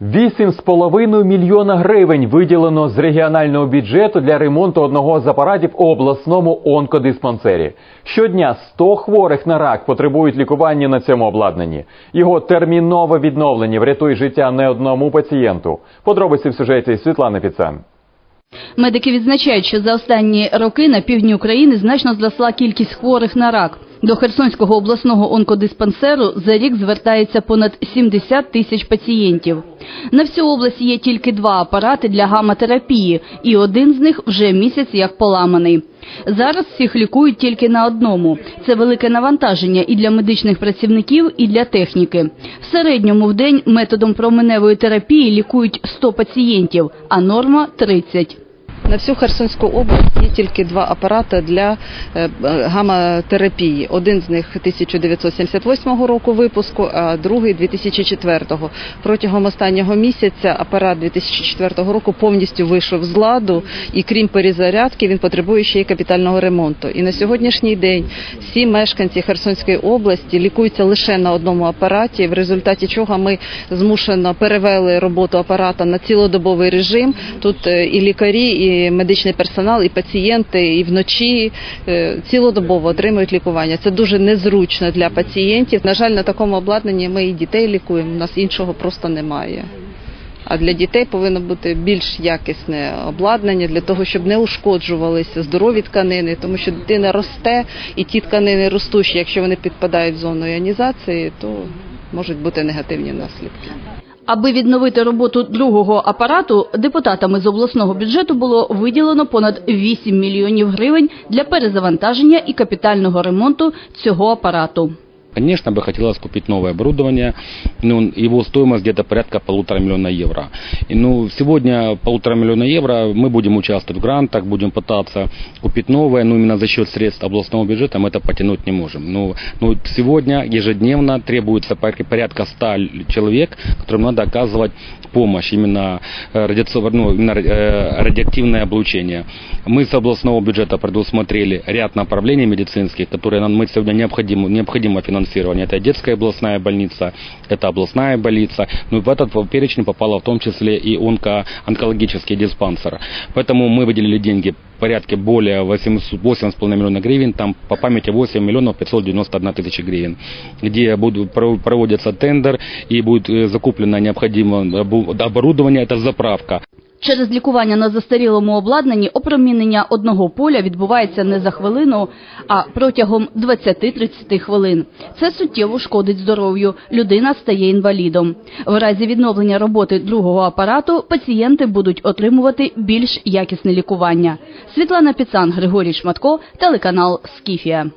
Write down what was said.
8,5 мільйона гривень виділено з регіонального бюджету для ремонту одного з апаратів у обласному онкодиспансері. Щодня 100 хворих на рак потребують лікування на цьому обладнанні. Його термінове відновлення врятує життя не одному пацієнту. Подробиці в сюжеті Світлани Піцан. Медики відзначають, що за останні роки на півдні України значно зросла кількість хворих на рак. До Херсонського обласного онкодиспансеру за рік звертається понад 70 тисяч пацієнтів. На всю область є тільки два апарати для гаматерапії, і один з них вже місяць як поламаний. Зараз всіх лікують тільки на одному. Це велике навантаження і для медичних працівників, і для техніки. В середньому в день методом променевої терапії лікують 100 пацієнтів, а норма – 30. На всю Херсонську область є тільки два апарати для е, гаматерапії. Один з них 1978 року випуску, а другий 2004. Протягом останнього місяця апарат 2004 року повністю вийшов з ладу, і крім перезарядки, він потребує ще й капітального ремонту. І на сьогоднішній день всі мешканці Херсонської області лікуються лише на одному апараті, в результаті чого ми змушено перевели роботу апарата на цілодобовий режим. Тут е, і лікарі, і медичний персонал, і пацієнти, і вночі е, цілодобово отримують лікування. Це дуже незручно для пацієнтів. На жаль, на такому обладнанні ми і дітей лікуємо. У нас іншого просто немає. А для дітей повинно бути більш якісне обладнання для того, щоб не ушкоджувалися здорові тканини, тому що дитина росте, і ті тканини ростущі, якщо вони підпадають в зону іонізації, то можуть бути негативні наслідки. Аби відновити роботу другого апарату, депутатами з обласного бюджету було виділено понад 8 мільйонів гривень для перезавантаження і капітального ремонту цього апарату. Конечно, бы хотелось купить новое оборудование, но его стоимость где-то порядка полутора миллиона евро. И, ну, сегодня полутора миллиона евро мы будем участвовать в грантах, будем пытаться купить новое, но именно за счет средств областного бюджета мы это потянуть не можем. Но, но сегодня ежедневно требуется порядка- порядка 100 человек, которым надо оказывать помощь, именно, э, радиацион- ну, именно э, радиоактивное облучение. Мы с областного бюджета предусмотрели ряд направлений медицинских, которые нам мы сегодня необходимо, необходимо финансирование. Это детская областная больница, это областная больница. Ну и в этот перечень попало в том числе и онко, онкологический диспансер. Поэтому мы выделили деньги порядке более 800 8,5 миллиона гривен, там по памяти 8 миллионов 591 тысяча гривен, где будут, про- проводится тендер и будет э, закуплено необходимое оборудование, это заправка. Через лікування на застарілому обладнанні опромінення одного поля відбувається не за хвилину, а протягом 20-30 хвилин. Це суттєво шкодить здоров'ю. Людина стає інвалідом. В разі відновлення роботи другого апарату пацієнти будуть отримувати більш якісне лікування. Світлана Піцан, Григорій Шматко, телеканал Скіфія.